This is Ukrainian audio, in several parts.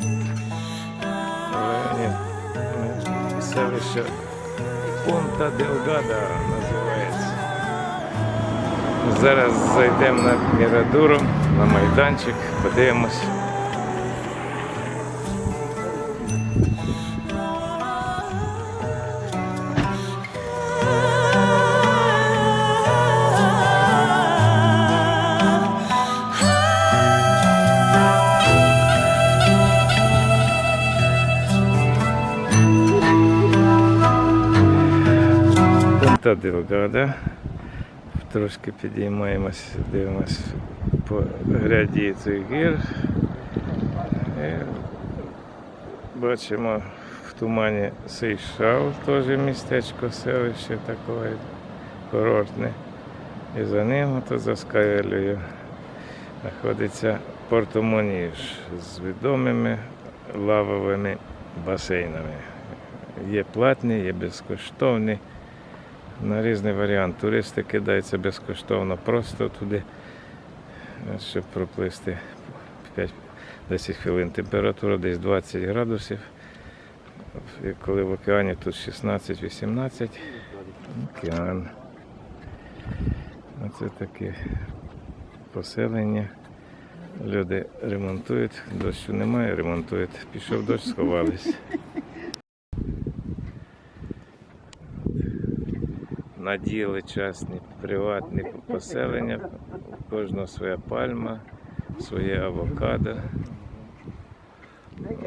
В районі м, Пунта Делгада називається. Зараз зайдемо на Мірадуру, на майданчик, подивимось. Пунта Делгада. Трошки підіймаємось, дивимось по гряді цих гір. І бачимо в тумані Сейшал, теж містечко, селище таке курортне. І за ним то за Скайелею знаходиться Портомоніж з відомими лавовими басейнами. Є платні, є безкоштовні на різний варіант. Туристи кидаються безкоштовно просто туди, е, щоб проплисти 5-10 хвилин. Температура десь 20 градусів. І Коли в океані тут 16-18. Океан. Оце таке поселення. Люди ремонтують, дощу немає, ремонтують. Пішов дощ, сховались. Наділи частні приватні поселення, у кожного своя пальма, своє авокадо,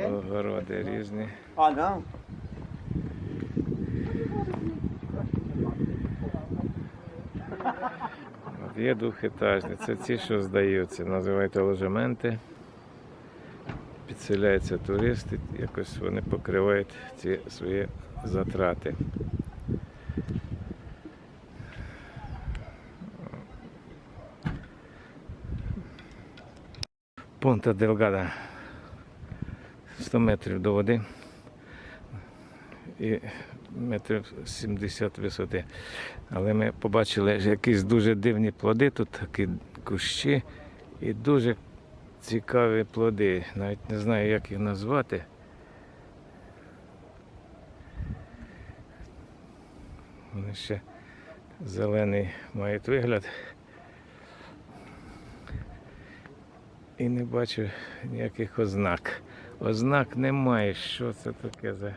огороди різні. От є двохетажні, це ці, що здаються, називаються ложементи. Підселяються туристи, якось вони покривають ці свої затрати. Понта Делгада. 100 метрів до води і метрів 70 висоти. Але ми побачили якісь дуже дивні плоди, тут такі кущі і дуже цікаві плоди. Навіть не знаю, як їх назвати. Вони ще зелений мають вигляд. І не бачу ніяких ознак. Ознак немає. Що це таке за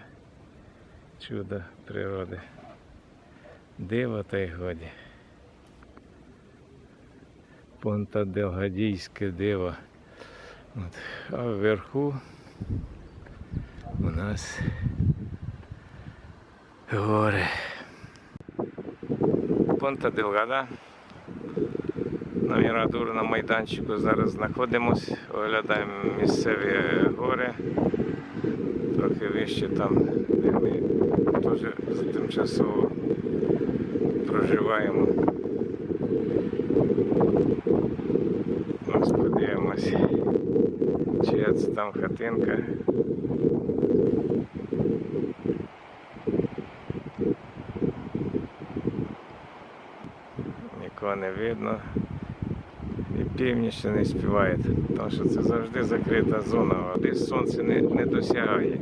чудо природи? Диво та й годі. Понтаделгадійське диво. От. А вверху у нас гори. Понта Делгада. На Мірадуру на майданчику зараз знаходимось, оглядаємо місцеві гори. Трохи вище там, де ми теж тимчасово проживаємо. Ось чия це там хатинка. Нікого не видно. І півні ще не співають, тому що це завжди закрита зона, води сонце не, не досягає,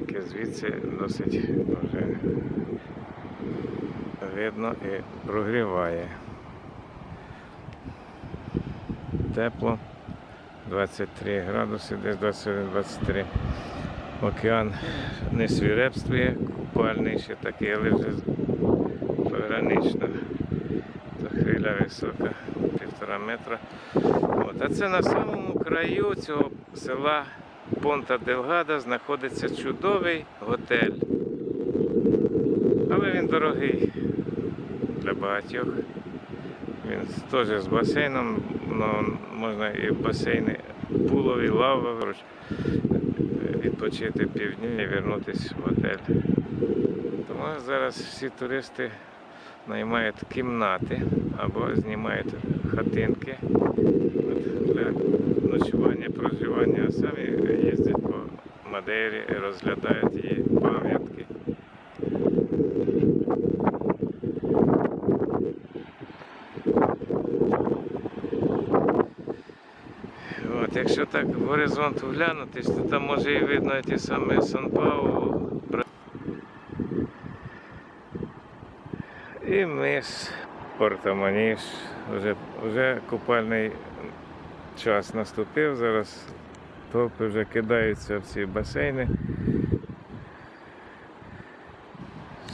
яке звідси досить вже видно і прогріває. Тепло, 23 градуси, десь 21-23. Океан не свірепствує, купальний ще такий, але вже погранично то хвиля висока, півтора метра. От. А це на самому краю цього села Понта Делгада знаходиться чудовий готель. Але він дорогий для багатьох. Він теж з басейном, ну, можна і басейни пулові, лава, відпочити півдня і повернутися в готель. Тому зараз всі туристи наймають кімнати або знімають хатинки для ночування, проживання, а самі їздять по Мадейрі і розглядають її пам'ятки. От якщо так в горизонт вглянутись, то там може і видно ті самі Сан-Паулу. І мис Порто-Маніш. Вже, вже купальний час наступив. Зараз топи вже кидаються в ці басейни.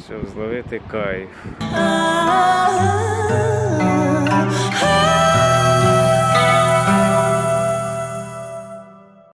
Щоб зловити кайф.